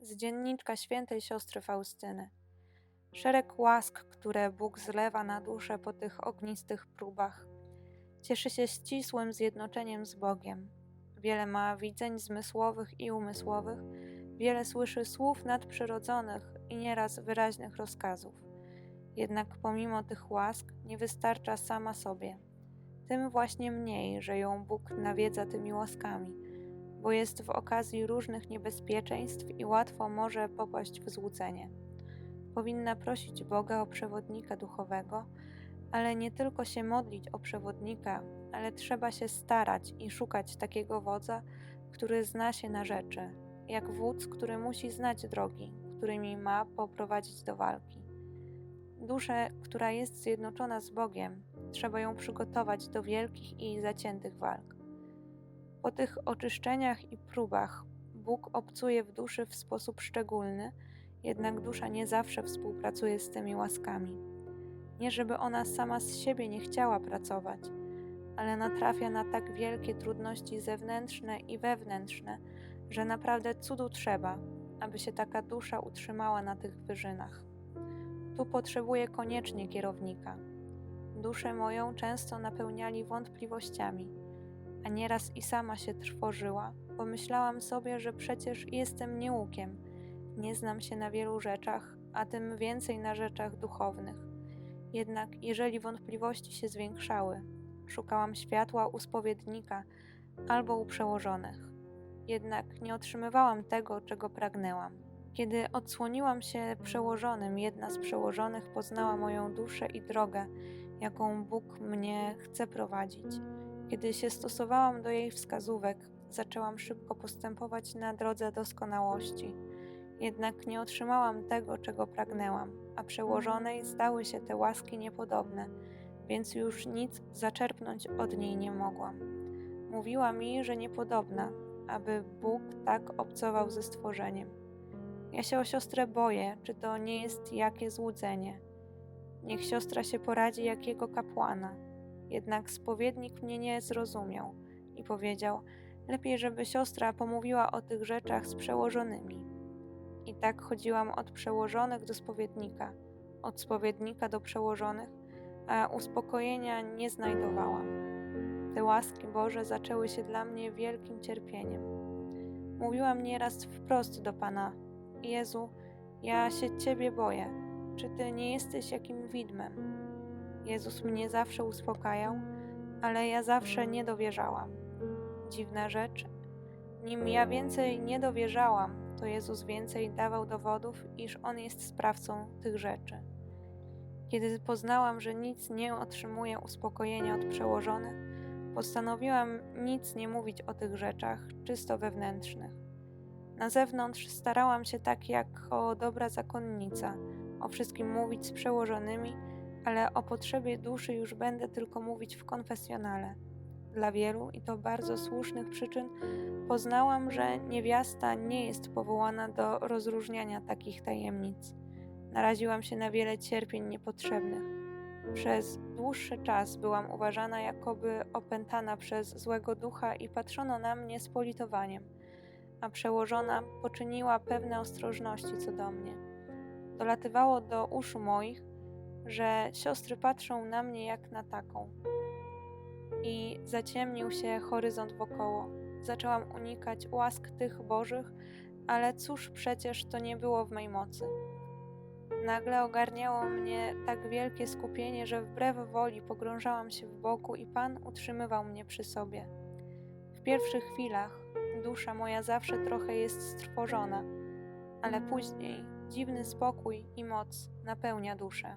z dzienniczka świętej siostry Faustyny. Szereg łask, które Bóg zlewa na duszę po tych ognistych próbach. Cieszy się ścisłym zjednoczeniem z Bogiem. Wiele ma widzeń zmysłowych i umysłowych, wiele słyszy słów nadprzyrodzonych i nieraz wyraźnych rozkazów. Jednak pomimo tych łask nie wystarcza sama sobie. Tym właśnie mniej, że ją Bóg nawiedza tymi łaskami, bo jest w okazji różnych niebezpieczeństw i łatwo może popaść w złudzenie. Powinna prosić Boga o przewodnika duchowego, ale nie tylko się modlić o przewodnika, ale trzeba się starać i szukać takiego wodza, który zna się na rzeczy, jak wódz, który musi znać drogi, którymi ma poprowadzić do walki. Duszę, która jest zjednoczona z Bogiem, trzeba ją przygotować do wielkich i zaciętych walk. Po tych oczyszczeniach i próbach Bóg obcuje w duszy w sposób szczególny, jednak dusza nie zawsze współpracuje z tymi łaskami. Nie żeby ona sama z siebie nie chciała pracować, ale natrafia na tak wielkie trudności zewnętrzne i wewnętrzne, że naprawdę cudu trzeba, aby się taka dusza utrzymała na tych wyżynach. Tu potrzebuje koniecznie kierownika. Duszę moją często napełniali wątpliwościami, a nieraz i sama się trwożyła, bo myślałam sobie, że przecież jestem nieukiem, nie znam się na wielu rzeczach, a tym więcej na rzeczach duchownych. Jednak jeżeli wątpliwości się zwiększały, szukałam światła u spowiednika albo u przełożonych. Jednak nie otrzymywałam tego, czego pragnęłam. Kiedy odsłoniłam się przełożonym, jedna z przełożonych poznała moją duszę i drogę, jaką Bóg mnie chce prowadzić. Kiedy się stosowałam do jej wskazówek, zaczęłam szybko postępować na drodze doskonałości. Jednak nie otrzymałam tego, czego pragnęłam, a przełożonej zdały się te łaski niepodobne, więc już nic zaczerpnąć od niej nie mogłam. Mówiła mi, że niepodobna, aby Bóg tak obcował ze stworzeniem. Ja się o siostrę boję, czy to nie jest jakie złudzenie. Niech siostra się poradzi jakiego kapłana. Jednak spowiednik mnie nie zrozumiał i powiedział: Lepiej, żeby siostra pomówiła o tych rzeczach z przełożonymi. I tak chodziłam od przełożonych do spowiednika, od spowiednika do przełożonych, a uspokojenia nie znajdowałam. Te łaski Boże zaczęły się dla mnie wielkim cierpieniem. Mówiłam nieraz wprost do Pana: Jezu, ja się Ciebie boję. Czy Ty nie jesteś jakim widmem? Jezus mnie zawsze uspokajał, ale ja zawsze nie dowierzałam. Dziwna rzecz, nim ja więcej nie dowierzałam, to Jezus więcej dawał dowodów, iż On jest sprawcą tych rzeczy. Kiedy poznałam, że nic nie otrzymuje uspokojenia od przełożonych, postanowiłam nic nie mówić o tych rzeczach czysto wewnętrznych. Na zewnątrz starałam się tak jak o dobra zakonnica, o wszystkim mówić z przełożonymi, ale o potrzebie duszy już będę tylko mówić w konfesjonale. Dla wielu, i to bardzo słusznych przyczyn, poznałam, że niewiasta nie jest powołana do rozróżniania takich tajemnic. Naraziłam się na wiele cierpień niepotrzebnych. Przez dłuższy czas byłam uważana jakoby opętana przez złego ducha i patrzono na mnie z politowaniem, a przełożona poczyniła pewne ostrożności co do mnie. Dolatywało do uszu moich, że siostry patrzą na mnie jak na taką. I zaciemnił się horyzont wokoło. Zaczęłam unikać łask tych bożych, ale cóż przecież to nie było w mej mocy. Nagle ogarniało mnie tak wielkie skupienie, że wbrew woli pogrążałam się w boku i Pan utrzymywał mnie przy sobie. W pierwszych chwilach dusza moja zawsze trochę jest strwożona, ale później dziwny spokój i moc napełnia duszę.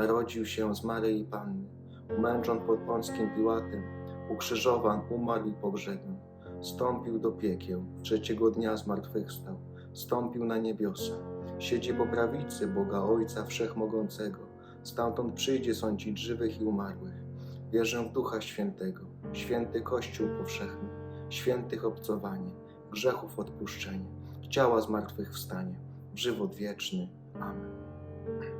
narodził się z Maryi Panny, umęczon pod Pąckim Piłatem, ukrzyżowan, umarł i pogrzebion, stąpił do piekieł, trzeciego dnia zmartwychwstał, stąpił na niebiosa, siedzi po prawicy Boga Ojca Wszechmogącego, stamtąd przyjdzie sądzić żywych i umarłych. Wierzę w Ducha Świętego, święty Kościół powszechny, świętych obcowanie, grzechów odpuszczenie, ciała zmartwychwstanie, w żywot wieczny. Amen.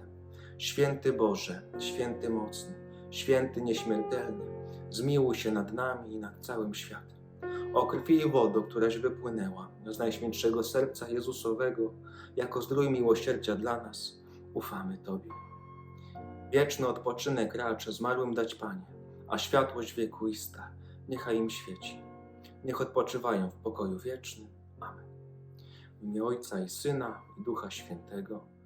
Święty Boże, święty mocny, święty nieśmiertelny, zmiłuj się nad nami i nad całym światem. O krwi i wodo, któraś wypłynęła z Najświętszego Serca Jezusowego, jako zdrój miłosierdzia dla nas, ufamy Tobie. Wieczny odpoczynek raczy zmarłym dać Panie, a światłość wiekuista niechaj im świeci. Niech odpoczywają w pokoju wiecznym. Amen. W imię Ojca i Syna i Ducha Świętego.